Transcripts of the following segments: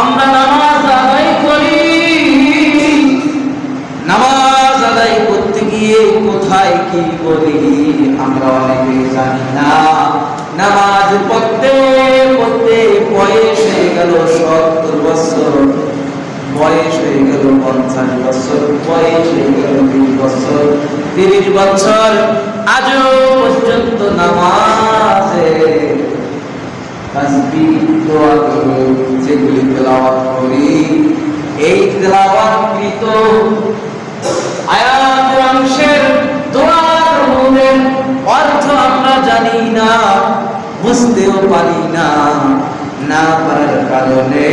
আমরা নামাজ আদায় করি। নামাজ আদায় করতে গিয়ে কোথায় কি বলি, আমরা অনেকে জানি না। নামাজ পড়তে পড়তে বয়স হয়ে গেল সত্তর বছর, বয়স হয়ে গেল পঞ্চাশ বছর, বয়স হয়ে গেল বিশ বছর, তিরিশ বছর, আজও পর্যন্ত নামাজে করে অর্থ আমরা জানি না, বুঝতেও পারি না পারার কারণে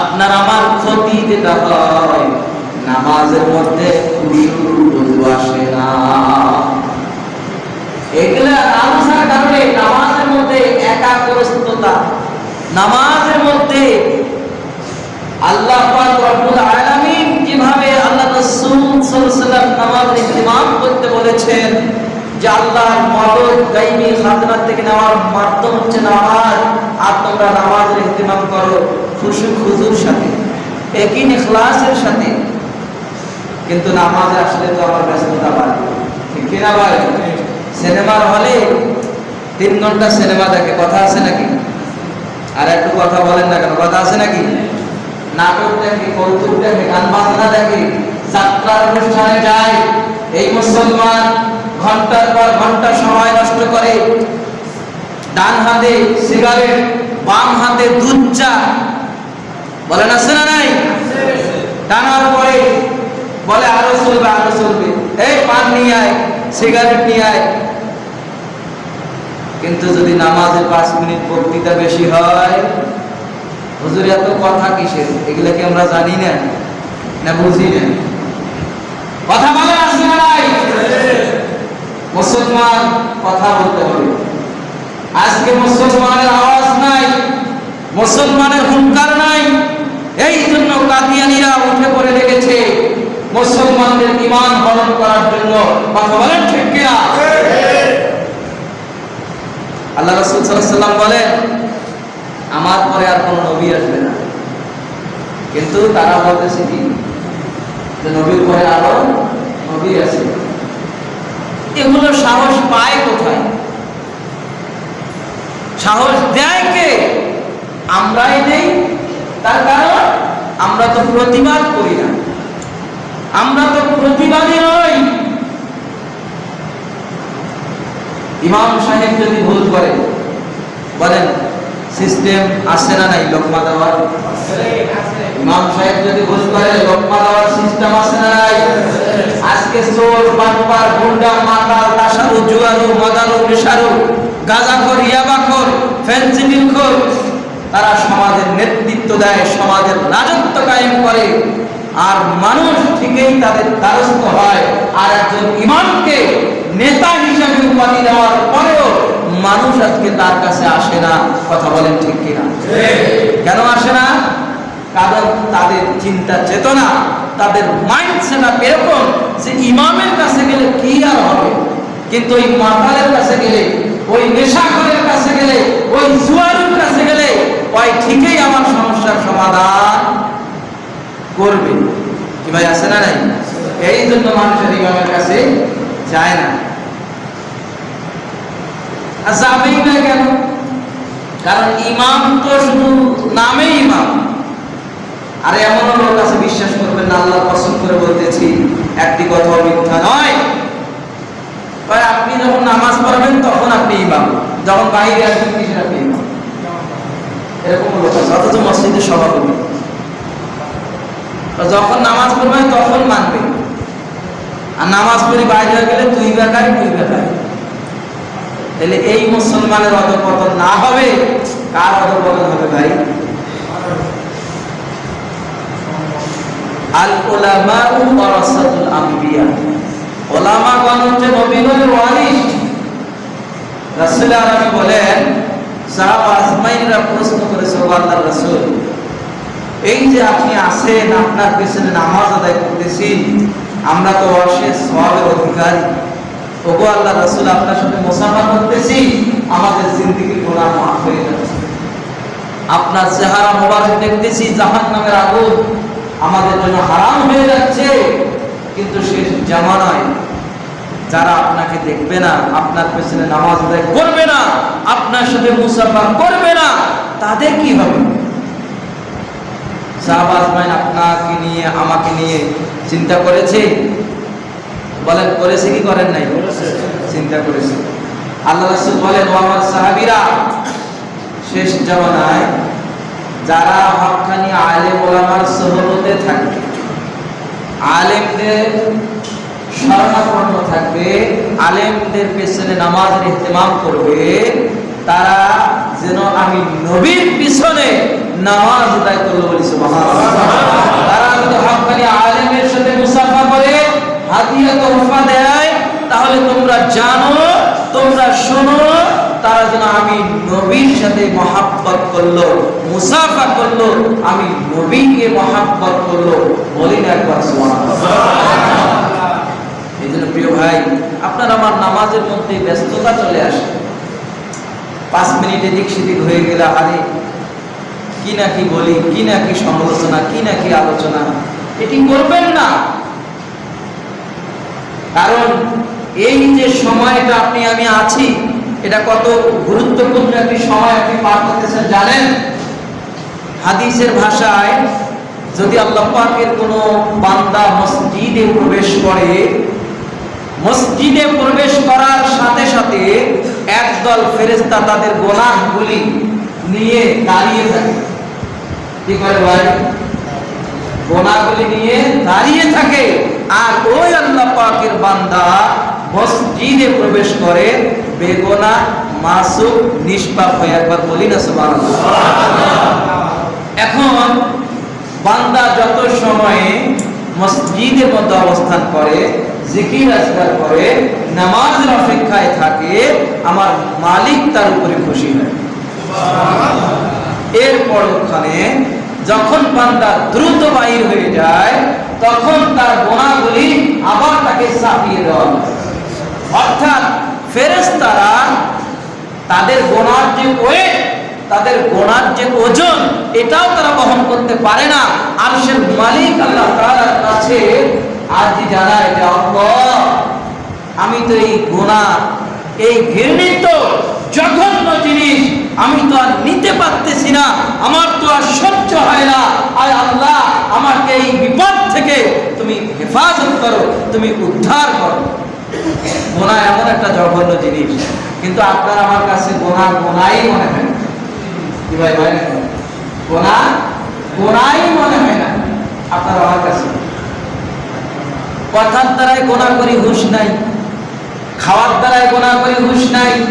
আপনার আমার ক্ষতি যেটা হয়, নামাজের মধ্যে আসে না। এগুলা আলোচনার কারণে নামাজের মধ্যে একাগ্রস্ততা নামাজের মধ্যে আল্লাহ রব্বুল আলামিন যেভাবে আল্লাহ রাসূল সাল্লাল্লাহু নামাজের ইহতিমাম করতে বলেছেন যে আল্লাহর মদদ গায়বী খাজনা থেকে নেওয়ার মাধ্যম হচ্ছে নামাজ আর তোমরা নামাজের ইহতিমাম করো খুশু খুজুর সাথে একই ইখলাসের সাথে। কিন্তু নামাজে আসলে তো আমার ব্যস্ততা বাড়বে ঠিক কিনা ভাই? সিনেমার হলে তিন ঘণ্টা সিনেমা দেখে, কথা আছে নাকি? আর একটু কথা বলেন না কেন, কথা আছে নাকি? নাটক দেখে, কৌতুক দেখে, গান বাজনা দেখে, যাত্রার অনুষ্ঠানে যায়। এই মুসলমান ঘণ্টার পর ঘণ্টা সময় নষ্ট করে। ডান হাতে সিগারেট, বাম হাতে দুধ চা। বলেন, আছে না নাই? টানার পরে বলে, আরও চলবে আরও চলবে। এই পান নিয়ে আয়, সিগারেট নিয়ে আয়। কিন্তু যদি নামাজে পাঁচ মিনিট বক্তৃতা বেশি হয়, হুজুর, এত কথা কিসের? এগুলো কি আমরা জানি না? না বুঝি না? কথা বলে আসে না নাই। মুসলমান কথা বলতে হবে। আজকে মুসলমানের আওয়াজ নাই, মুসলমানের হুঙ্কার নাই। এই জন্য কাদিয়ানিরা উঠে পড়ে লেগেছে। মুসলমানদের ইমান হরণ করার জন্য। কথা বলেন ঠিক কিনা? আল্লাহ রাসূল সাল্লাম বলেন, আমার পরে আর কোনো নবী আসবে না। কিন্তু তারা বলতেছে কি? যে নবীর পরে আরও নবী আছে। এগুলো সাহস পায় কোথায়? সাহস দেয় কে? আমরাই নেই। তার কারণ, আমরা তো প্রতিবাদ করি না। আমরা তো প্রতিবাদী নই। ইমাম সাহেব যদি ভুল করে, বলেন সিস্টেম আছে না নাই লোকমা দেওয়ার ইমাম সাহেব যদি ভুল করে লোকমা দেওয়ার সিস্টেম আছে না নাই? আজকে চোর, বাটপার, গুন্ডা, মাতাল, তাসারু, জুয়ারু, মদারু নেশারু গাঁজাখোর, ইয়াবাখোর ফেন্সিডিলখোর তারা সমাজের নেতৃত্ব দেয়, সমাজের রাজত্ব কায়েম করে। আর মানুষ ঠিকই তাদের দ্বারস্থ হয়। আর একজন ইমামকে নেতা হিসেবে উপাধি দেওয়ার পরেও মানুষ আজকে তার কাছে আসে না, কথা বলেন ঠিক কিনা? কেন আসে না? কারণ তাদের চিন্তা চেতনা, তাদের মাইন্ড সেটা এরকম যে ইমামের কাছে গেলে কি আর হবে? কিন্তু ওই মাতালের কাছে গেলে, ওই নেশাখরের কাছে গেলে ওই জুয়ারের কাছে গেলে ওই ঠিকই আমার সমস্যার সমাধান করবে কি ভাই আছে না নাই এই জন্য মানুষের ইমামের কাছে যায় না আর যাবেই না কেন কারণ ইমাম তো শুধু নামে ইমাম। আর এমন লোক আছে, বিশ্বাস করবেন আল্লাহ পছন্দ করে বলতেছি, একটি কথা মিথ্যা নয়। আপনি যখন নামাজ পড়বেন, তখন আপনি ইমাম। যখন বাইরে আসবেন, কিসের আপনি ইমাম? এরকম লোক আছে, অথচ মসজিদের সভাপতি। যখন নামাজ পড়বে তখন মানবে। আর নামাজ পড়ি বাইরে গেলে তুই বেকার তুই বেকার তাহলে এই মুসলমানের অধপতন না হবে? কার হবে ভাই? আল ওয়ারাসাতুল আম্বিয়া। নবীগণের ওয়ারিস রাসূল বলেন, সাহাবা প্রশ্ন করেছে আল্লাহর রাসূল, এই যে আপনি আছেন, আপনার পেছনে নামাজ আদায় করতেছি, আমরা তো অশেষ সওয়াবের অধিকারী। ওগো আল্লাহ রাসূল, আপনার সাথে মুসাফা করতেছি, আমাদের জিন্দেগির গুনাহ মাফ হয়ে যাচ্ছে। আপনার চেহারা মোবারক দেখতেছি জাহান নামের আগুন আমাদের জন্য হারাম হয়ে যাচ্ছে। কিন্তু শেষ জামানায় যারা আপনাকে দেখবে না আপনার পেছনে নামাজ আদায় করবে না আপনার সাথে মুসাফা করবে না তাদের কি হবে? শাহবাজ ভাই আপনাকে নিয়ে আমাকে নিয়ে চিন্তা করেছে? বলেন করেছে কি করেন নাই? চিন্তা করেছে। আল্লাহ রাসূল বলেন ও আমার সাহাবীরা শেষ জামানায় যারা হক্কানি আলেম ওলামার সহবতে থাকবে, আলেমদের স্মরণাপন্ন থাকবে, আলেমদের পেছনে নামাজের ইহতেমাম করবে, তারা যেন আমি নবীর পিছনে নামাজ আদায় করল বলি তারা যদি হক্কানি আলেমের সাথে মুসাফা করে হাতিয়া তোহফা দেয়, তাহলে তোমরা জানো, তোমরা আমি নবীর সাথে মহাব্বত করল, মুসাফা করল, আমি নবীকে মহাব্বত করল। বলি না একবার এই জন্য প্রিয় ভাই, আপনার আমার নামাজের মধ্যে ব্যস্ততা চলে আসে। পাঁচ মিনিট এদিক সেদিক হয়ে গেলে, আরে, কি না কি বলি, কি না কি সমালোচনা, কি না কি আলোচনা, এটি করবেন না। কারণ এই যে সময়টা আপনি, আমি আছি এটা কত গুরুত্বপূর্ণ একটি সময় আপনি পার করতেছেন জানেন? হাদিসের ভাষায় যদি আল্লাহ পাকের কোনো বান্দা মসজিদে প্রবেশ করে, মসজিদে প্রবেশ করার সাথে সাথে একদল ফেরেশতা তাদের গোনাহগুলি নিয়ে দাঁড়িয়ে থাকে। কি করে ভাই? গোনাগুলি নিয়ে দাঁড়িয়ে থাকে। আর ওই আল্লাহ পাকের বান্দা মসজিদে প্রবেশ করে বেগোনা মাসুক নিষ্পাপ হয়ে একবার বলি না এখন বান্দা যত সময়ে মসজিদের মধ্যে অবস্থান করে, জিকির আজকার করে, নামাজের অপেক্ষায় থাকে, আমার মালিক তার উপরে খুশি হয়। এরপর ওখানে যখন বান্দা দ্রুত বাহির হয়ে যায়, তখন তার গোনাগুলি আবার তাকে চাপিয়ে দেওয়া। অর্থাৎ ফেরেশতারা তাদের গোনার যে ওয়েট, তাদের গোনার যে ওজন, এটাও তারা বহন করতে পারে না। আর সে মালিক আল্লাহ তাআলার কাছে আরজি জানায় যে আল্লাহ আমি তো এই গোনা, এই ঘৃণিত, জঘন্য জিনিস, আমি তো আর নিতে পারতেছি না। আমার তো আর সহ্য হয় না। আর আল্লাহ, আমাকে এই বিপদ থেকে তুমি হেফাজত করো, তুমি উদ্ধার করো। গোনা এমন একটা জঘন্য জিনিস। কিন্তু আপনার আমার কাছে গোনা গোনাই মনে হয় কি ভাই ভাই গোনা গোনাই মনে হয় না। আপনার আমার কাছে। কথার দ্বারাই গোনা করি হুশ নাই। খাওয়ার দ্বারাই গোনা করি হুশ নাই।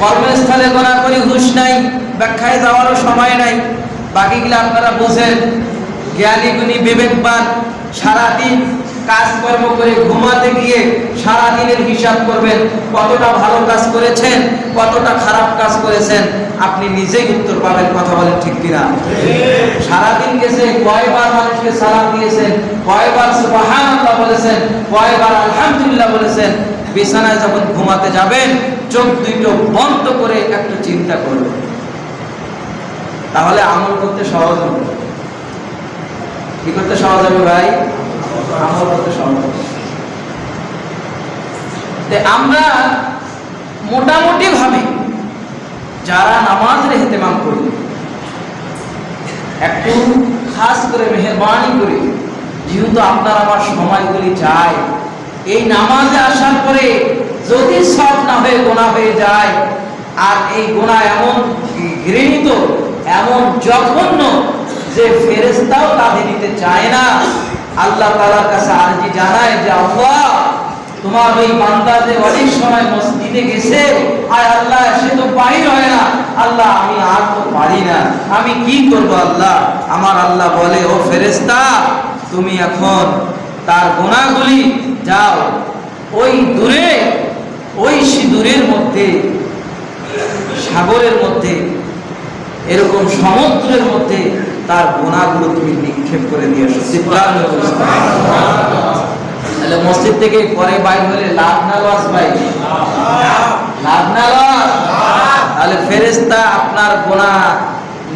কর্মস্থলে গোনা করি হুশ নাই। ব্যাখ্যায় যাওয়ারও সময় নাই। বাকিগুলো আপনারা বুঝেন। জ্ঞানী গুণী বিবেকবান সারাদিন কাজকর্ম করে ঘুমাতে গিয়ে সারাদিনের হিসাব করবেন, কতটা ভালো কাজ করেছেন, কতটা খারাপ কাজ করেছেন, আপনি নিজেই উত্তর পাবেন, কথা বলেন ঠিক কিনা? সারাদিন গেছে, কয়বার মানুষকে সালাম দিয়েছেন, কয়বার সুবহানাল্লাহ বলেছেন, কয়বার আলহামদুলিল্লাহ বলেছেন, বিছানায় যখন ঘুমাতে যাবেন, চোখ দুটো বন্ধ করে একটু চিন্তা করবেন তাহলে আমল করতে সহজ হবে। কি করতে সহজ হবে ভাই? আমরা মোটামুটি ভাবে যারা নামাজের হেতেমাম করি, একটু খাস করে মেহরবানি করে, যেহেতু আপনার আমার সময়গুলি যায়, এই নামাজে আসার পরে যদি সব না হয়ে, গোনা হয়ে যায়, আর এই গোনা এমন ঘৃণিত, এমন জঘন্য যে ফেরেস্তাও তাদের নিতে চায় না আল্লাহ তালার কাছে আরজি জানায় যে আল্লাহ, তোমার ওই বান্দা যে অনেক সময় মসজিদে গেছে। আর আল্লাহ, সে তো বাহির হয় না। আল্লাহ, আমি আর তো পারি না। আমি কি করব আল্লাহ? আমার আল্লাহ বলে, ও ফেরেস্তা তুমি এখন তার গোনাগুলি যাও। ওই দূরে, ওই সিঁদুরের মধ্যে, সাগরের মধ্যে, এরকম সমুদ্রের মধ্যে তার গোনাগুলো তুমি নিক্ষেপ করে দিয়ে সুবহানাল্লাহ। তাহলে মসজিদ থেকে পরে বাইর হলে লাভ না লস ভাই? লাভ না লস? তাহলে ফেরেশতা আপনার গোনা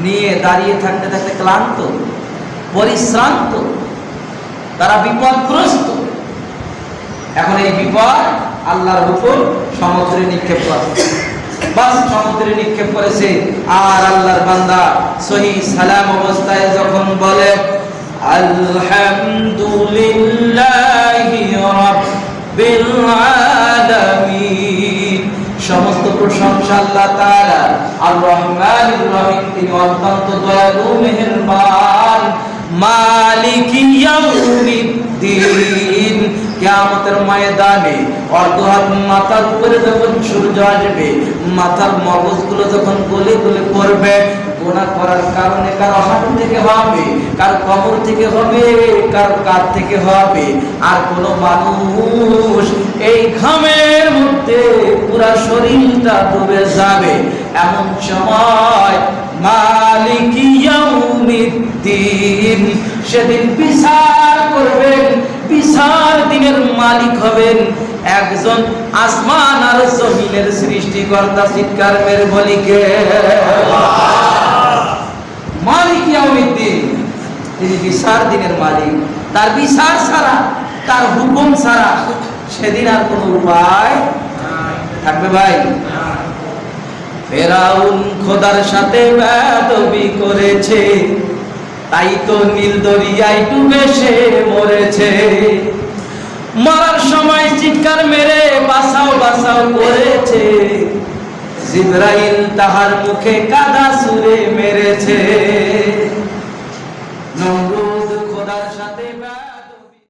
নিয়ে দাঁড়িয়ে থাকতে থাকতে ক্লান্ত, পরিশ্রান্ত, তারা বিপদগ্রস্ত। এখন এই বিপদ আল্লাহর হুকুম সমুদ্রে নিক্ষেপ করে। সমুদ্রে নিক্ষেপ করেছে। আর আল্লাহর বান্দা সহি সালাম অবস্থায় যখন বলে সমস্ত প্রশংসা আল্লাহ তাআলা আর রহমানির রহিম তিনি অত্যন্ত দয়ালু, মেহেরবান, মালিক ইয়াউমিদ্দিন। কিয়ামতের ময়দানে অর্ধহাত মাথার উপরে যখন সূর্য আসবে মাথার মগজগুলো যখন গলে গলে পড়বে, গোনা করার কারণে কার হাত থেকে হবে, কার কবর থেকে হবে, কার কার থেকে হবে। আর কোন মানুষ এই ঘামের মধ্যে পুরা শরীরটা ডুবে যাবে। এমন সময় মালিক ইয়াউমিদ্দিন সেদিন বিচার করবেন, বিচার দিনের মালিক হবেন একজন আসমান আর জমিনের সৃষ্টিকর্তা চিৎকার মেরে বলিকে মালিক ইয়াউমিদ্দিন। তিনি বিচার দিনের মালিক। তার বিচার ছাড়া, তার হুকুম ছাড়া সেদিন আর কোনো উপায় থাকবে ভাই? ফেরাউন খোদার সাথে বেদবি করেছে। তাই তো নীল দরিয়ায় ডুবে সে মরেছে। মারার সময় চিৎকার মেরে বাসাও বাসাও করেছে। জিব্রাইল তাহার মুখে কাদা সুরে মেরেছে। নমরুদ খোদার সাথে